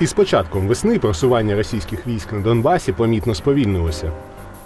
Із початком весни просування російських військ на Донбасі помітно сповільнилося.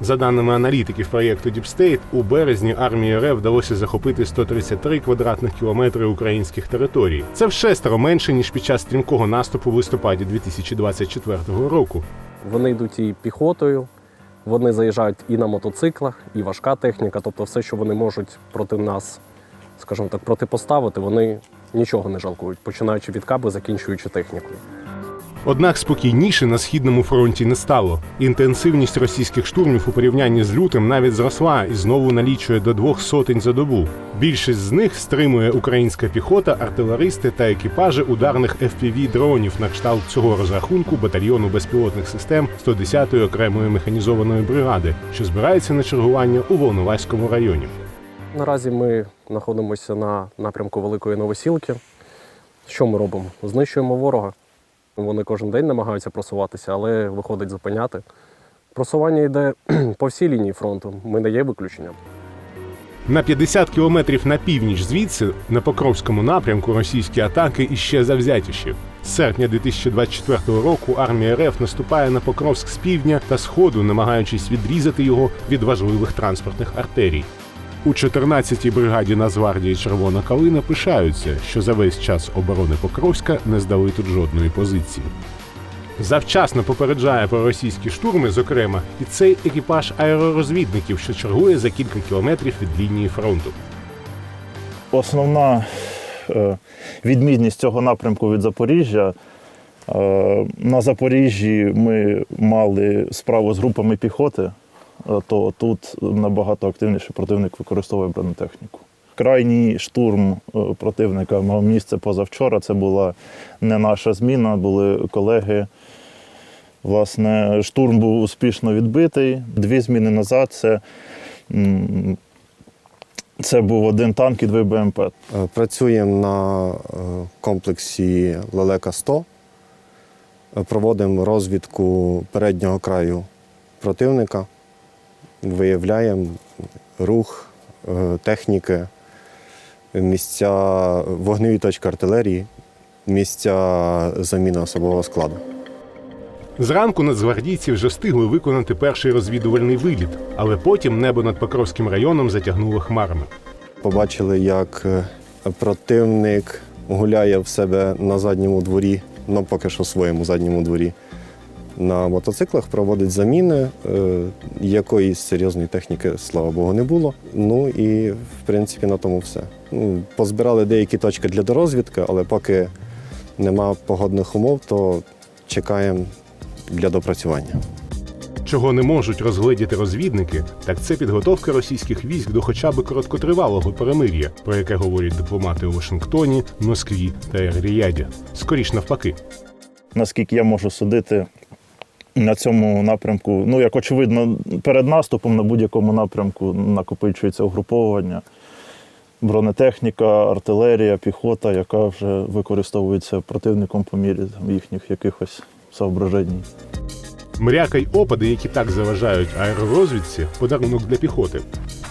За даними аналітиків проєкту State, у березні армії РФ вдалося захопити 133 квадратних кілометри українських територій. Це в шестеро менше ніж під час стрімкого наступу в листопаді 2024 року. Вони йдуть і піхотою, вони заїжджають і на мотоциклах, і важка техніка. Тобто все, що вони можуть проти нас, скажімо так, протипоставити, вони нічого не жалкують, починаючи від каби, закінчуючи технікою. Однак спокійніше на східному фронті не стало. Інтенсивність російських штурмів у порівнянні з лютим навіть зросла і знову налічує до двох сотень за добу. Більшість з них стримує українська піхота, артилеристи та екіпажі ударних fpv дронів на кшталт цього розрахунку батальйону безпілотних систем 110-ї окремої механізованої бригади, що збирається на чергування у Волноваському районі. Наразі ми знаходимося на напрямку Великої Новосілки. Що ми робимо? Знищуємо ворога. Вони кожен день намагаються просуватися, але виходить зупиняти. Просування йде по всій лінії фронту. Ми не є виключенням. На 50 кілометрів на північ звідси, на Покровському напрямку, російські атаки іще завзятіші. З серпня 2024 року армія РФ наступає на Покровськ з півдня та сходу, намагаючись відрізати його від важливих транспортних артерій. У 14-й бригаді Нацгвардії Червона Калина пишаються, що за весь час оборони Покровська не здали тут жодної позиції. Завчасно попереджає про російські штурми, зокрема, і цей екіпаж аеророзвідників, що чергує за кілька кілометрів від лінії фронту. Основна е, відмінність цього напрямку від Запоріжжя. е, На Запоріжжі ми мали справу з групами піхоти, то тут набагато активніше противник використовує бронетехніку. Крайній штурм е, противника мав місце позавчора. Це була не наша зміна, були колеги. Власне, штурм був успішно відбитий. Дві зміни назад це це був один танк і дві БМП. Е, Працюємо на е, комплексі Лелека 100. Е, Проводимо розвідку переднього краю противника, виявляємо рух е, техніки, місця вогневі точки артилерії, місця заміни особового складу. Зранку нацгвардійці вже встигли виконати перший розвідувальний виліт, але потім небо над Покровським районом затягнуло хмарами. Побачили, як е, противник гуляє в себе на задньому дворі, ну поки що в своєму задньому дворі. На мотоциклах проводить заміни. е, Якоїсь серйозної техніки, слава Богу, не було. Ну і в принципі на тому все. Ну, Позбирали деякі точки для дорозвідки, але поки нема погодних умов, то чекаємо для допрацювання. Чого не можуть розгледіти розвідники, так це підготовка російських військ до хоча б короткотривалого перемир'я, про яке говорять дипломати у Вашингтоні, Москві та Ер-Ріяді. Скоріш навпаки. Наскільки я можу судити на цьому напрямку, ну як очевидно, перед наступом на будь-якому напрямку накопичується угруповування, бронетехніка, артилерія, піхота, яка вже використовується противником по мірі там, їхніх якихось соображень. Мряка й опади, які так заважають аеророзвідці, подарунок для піхоти.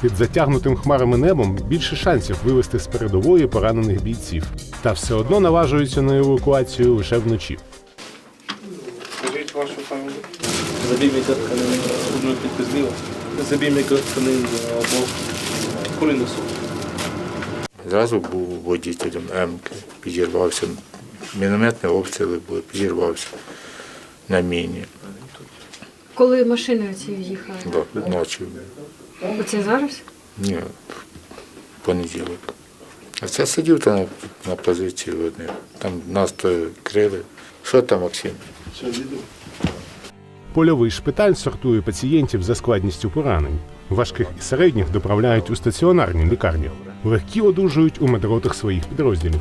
Під затягнутим хмарами небом більше шансів вивести з передової поранених бійців. Та все одно наважуються на евакуацію лише вночі. Забійника тканин, одну підписливо. Забійника тканин або кулінусу. Зразу був водителем М, підірвався. Мінометні обстріли були, підірвався на міні Коли машини оці в'їхали? да, ночі. Оце зараз? Ні, в понеділок. А це сидів там на, на позиції одне. Там нас то крили. Що там, Максим? Польовий шпиталь сортує пацієнтів за складністю поранень. Важких і середніх доправляють у стаціонарні лікарні. Легкі одужують у медротах своїх підрозділів.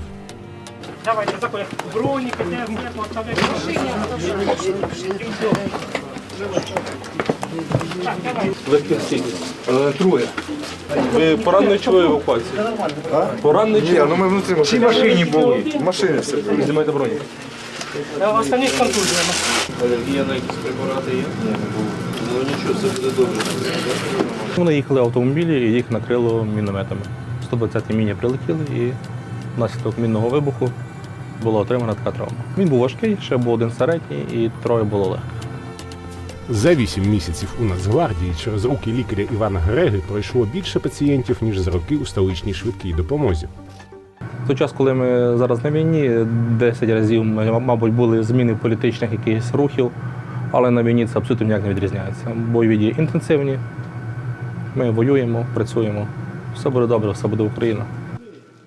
Легких стільки. Троє. Ви поранений чи евакуації? Поранений чи Ні, ну ми внутрі машини. Всі машині були. В машині все було. знімаєте бронік? Остальних контузіями. Алергія на якісь препарати є? Ні, не було. Ну нічого, це буде добре. Вони їхали в автомобілі і їх накрило мінометами. 120-ті міні прилетіли і внаслідок мінного вибуху була отримана така травма. Він був важкий, ще був один середній і троє було легких. За вісім місяців у Нацгвардії через руки лікаря Івана Греги пройшло більше пацієнтів, ніж за роки у столичній швидкій допомозі. В той час, коли ми зараз на війні, 10 разів, мабуть, були зміни політичних якихось рухів, але на війні це абсолютно ніяк не відрізняється. Бойові дії інтенсивні, ми воюємо, працюємо. Все буде добре, все буде Україна.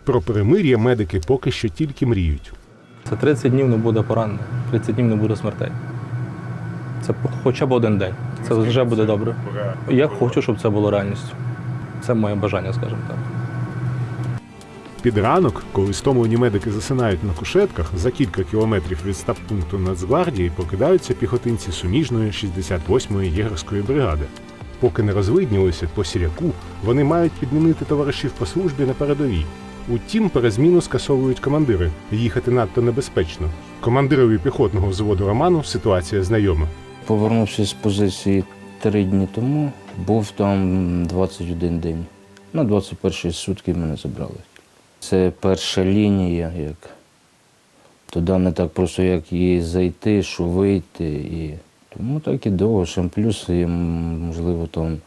Про перемир'я медики поки що тільки мріють. Це 30 днів не буде поранених, 30 днів не буде смертей. Це хоча б один день. Це вже буде добре. Я хочу, щоб це було реальністю. Це моє бажання, скажімо так. Під ранок, коли стомлені медики засинають на кушетках, за кілька кілометрів від стаб-пункту Нацгвардії покидаються піхотинці суміжної 68-ї єгерської бригади. Поки не розвиднілися по сіряку, вони мають підмінити товаришів по службі на передовій. Утім, перезміну скасовують командири. Їхати надто небезпечно. Командирові піхотного взводу Роману ситуація знайома. Повернувшись з позиції три дні тому, був там 21 день. На 21 сутки мене забрали. Це перша лінія, як туди не так просто, як її зайти, що вийти. І... Тому так і довго, ще плюс і, можливо, там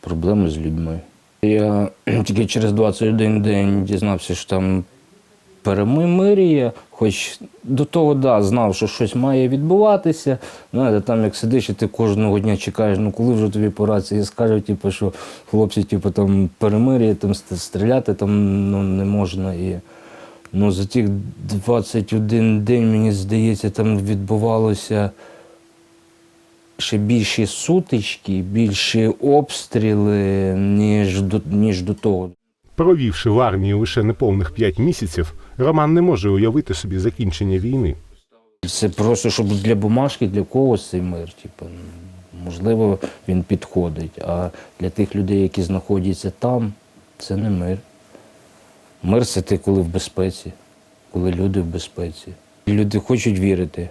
проблеми з людьми. Я тільки через 21 день дізнався, що там перемир'я, хоч до того да, знав, що щось має відбуватися. Знаєте, там як сидиш, і ти кожного дня чекаєш, ну коли вже тобі по рації скажуть, типу, що хлопці, типу, там перемир'я, там стріляти там ну, не можна. І, ну, за тих 21 день, мені здається, там відбувалося ще більші сутички, більші обстріли, ніж до, ніж до того. Провівши в армії лише неповних 5 місяців, Роман не може уявити собі закінчення війни. Це просто щоб для бумажки, для когось цей мир. Типу, можливо, він підходить. А для тих людей, які знаходяться там, це не мир. Мир це ти, коли в безпеці, коли люди в безпеці. Люди хочуть вірити.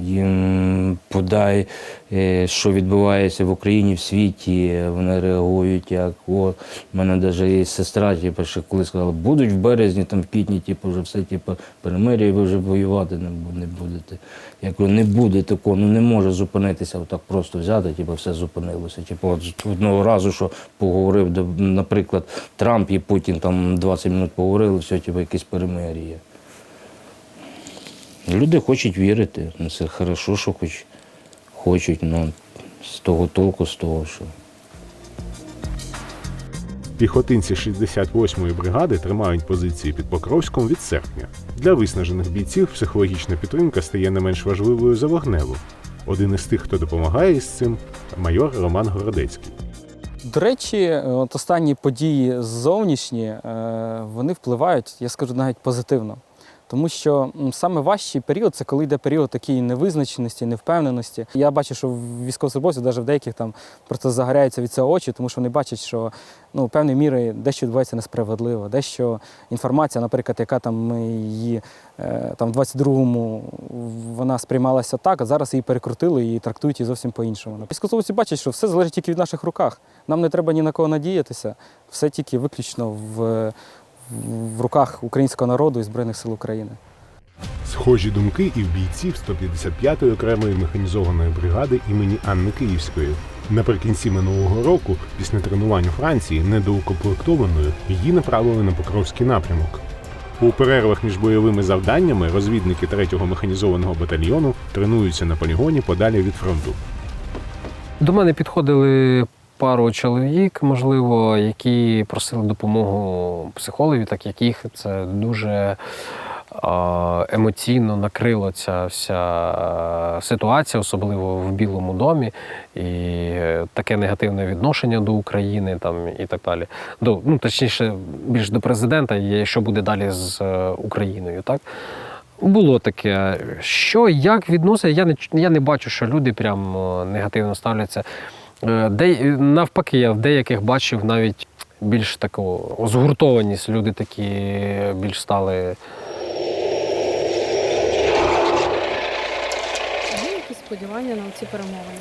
Їм подай, е, що відбувається в Україні, в світі, вони реагують як. О, в мене навіть є сестра, типу, що коли сказала, будуть в березні, там в квітні, типу, вже все, типу, перемир'я, і ви вже воювати не будете. Я кажу, не буде такого, ну не може зупинитися, отак просто взяти, типу, все зупинилося. Типу, от одного разу, що поговорив, наприклад, Трамп і Путін там 20 минут поговорили, все, типу, якесь перемир'я. Люди хочуть вірити. Ну, це хорошо, що хоч хочуть, ну з того толку, з того, що. Піхотинці 68-ї бригади тримають позиції під Покровськом від серпня. Для виснажених бійців психологічна підтримка стає не менш важливою за вогневу. Один із тих, хто допомагає із цим, майор Роман Городецький. До речі, от останні події зовнішні, е, вони впливають, я скажу навіть позитивно. Тому що саме важчий період це коли йде період такої невизначеності, невпевненості. Я бачу, що в військовослужбовців, навіть в деяких там просто загоряються від цього очі, тому що вони бачать, що ну, певною мірою дещо відбувається несправедливо, дещо інформація, наприклад, яка там її е, там в 22-му вона сприймалася так, а зараз її перекрутили і трактують її зовсім по-іншому. Військовослужбовці бачать, що все залежить тільки від наших руках. Нам не треба ні на кого надіятися, все тільки виключно в, в руках українського народу і Збройних сил України. Схожі думки і в бійців 155-ї окремої механізованої бригади імені Анни Київської. Наприкінці минулого року, після тренувань у Франції, недоукомплектованою, її направили на Покровський напрямок. У перервах між бойовими завданнями розвідники 3-го механізованого батальйону тренуються на полігоні подалі від фронту. До мене підходили пару чоловік, можливо, які просили допомогу психологів, так як їх це дуже емоційно накрило ця вся ситуація, особливо в Білому домі, і таке негативне відношення до України там, і так далі. До, ну, точніше, більш до президента, що буде далі з е, Україною. Так? Було таке, що як відноситься, я не я не бачу, що люди прям е, негативно ставляться. Е, Де, навпаки, я в деяких бачив навіть більш таку згуртованість. Люди такі більш стали. Є якісь сподівання на ці перемовини?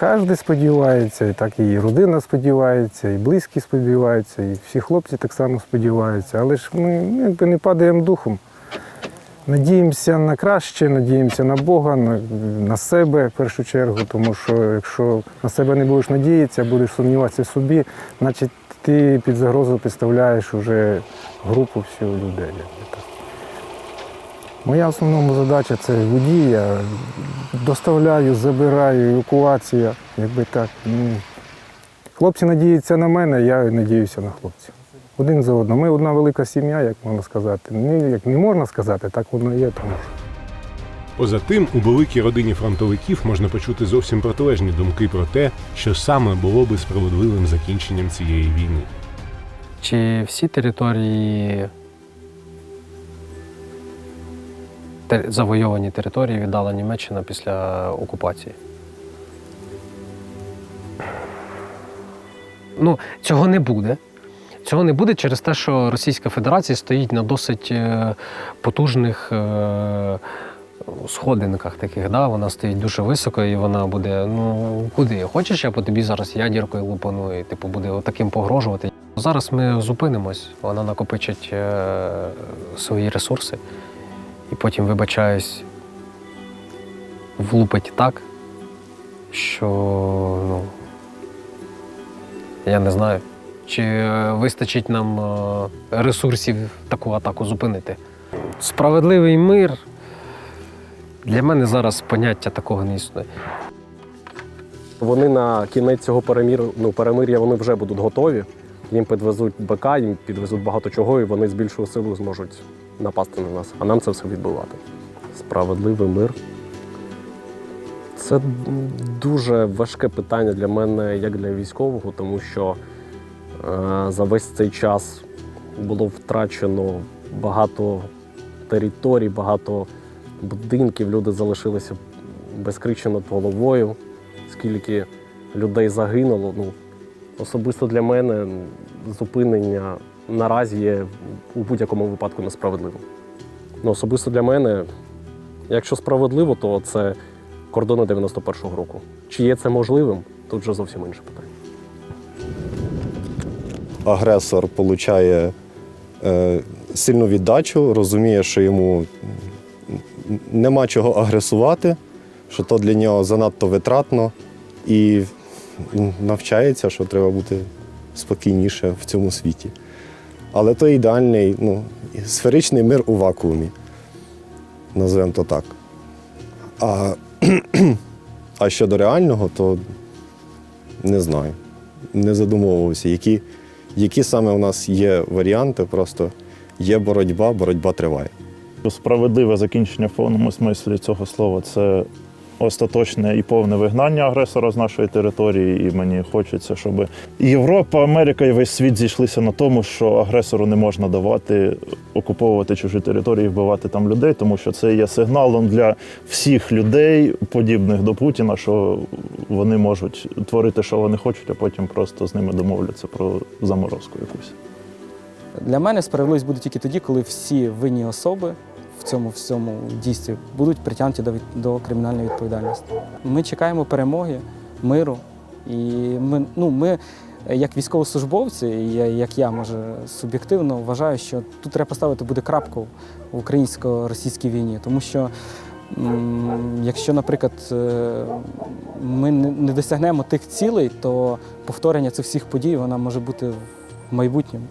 Кожен сподівається, і так і родина сподівається, і близькі сподіваються, і всі хлопці так само сподіваються. Але ж ми якби не падаємо духом. Надіємося на краще, надіємося на Бога, на, на себе в першу чергу, тому що якщо на себе не будеш надіятися, будеш сумніватися в собі, значить ти під загрозу підставляєш вже групу всю людей. Моя основна задача це водій, я доставляю, забираю, евакуація, якби так. Ну, Хлопці надіються на мене, я надіюся на хлопців. Один за одним. Ми одна велика сім'я, як можна сказати. Не, як не можна сказати, так воно і є. Тому що. Поза тим, у великій родині фронтовиків можна почути зовсім протилежні думки про те, що саме було би справедливим закінченням цієї війни. Чи всі території, те- завойовані території віддала Німеччина після окупації? Ну, цього не буде. Цього не буде через те, що Російська Федерація стоїть на досить е, потужних е, сходинках таких. Да? Вона стоїть дуже високо і вона буде, ну куди? Хочеш, я по тобі зараз ядіркою лупану і типу буде таким погрожувати. Зараз ми зупинимось, вона накопичить е, свої ресурси і потім, вибачаюсь, влупить так, що ну, я не знаю, чи е, вистачить нам е, ресурсів таку атаку зупинити. Справедливий мир для мене зараз поняття такого не існує. Вони на кінець цього перемір'я, ну, перемир'я вони вже будуть готові. Їм підвезуть БК, їм підвезуть багато чого, і вони з більшою силою зможуть напасти на нас. А нам це все відбивати. Справедливий мир. Це дуже важке питання для мене, як для військового, тому що за весь цей час було втрачено багато територій, багато будинків, люди залишилися без над головою. Скільки людей загинуло. Ну, особисто для мене зупинення наразі є у будь-якому випадку несправедливим. Ну, особисто для мене, якщо справедливо, то це кордони 91-го року. Чи є це можливим, тут вже зовсім інше питання. Агресор отримує е, сильну віддачу, розуміє, що йому нема чого агресувати, що то для нього занадто витратно, і навчається, що треба бути спокійніше в цьому світі. Але то ідеальний ну, сферичний мир у вакуумі. Називаємо то так. А, а щодо реального, то не знаю. Не задумовувався, які, які саме у нас є варіанти, просто є боротьба, боротьба триває. Справедливе закінчення в повному смислі цього слова це остаточне і повне вигнання агресора з нашої території. І мені хочеться, щоб Європа, Америка і весь світ зійшлися на тому, що агресору не можна давати окуповувати чужі території, вбивати там людей, тому що це є сигналом для всіх людей, подібних до Путіна, що вони можуть творити, що вони хочуть, а потім просто з ними домовляться про заморозку якусь. Для мене справедливість буде тільки тоді, коли всі винні особи в цьому всьому дійстві будуть притягнуті до, від- до кримінальної відповідальності. Ми чекаємо перемоги, миру, і ми, ну, ми, як військовослужбовці, як я може суб'єктивно вважаю, що тут треба поставити буде крапку в українсько-російській війні, тому що. Якщо, наприклад, е, ми не досягнемо тих цілей, то повторення цих всіх подій вона може бути в майбутньому.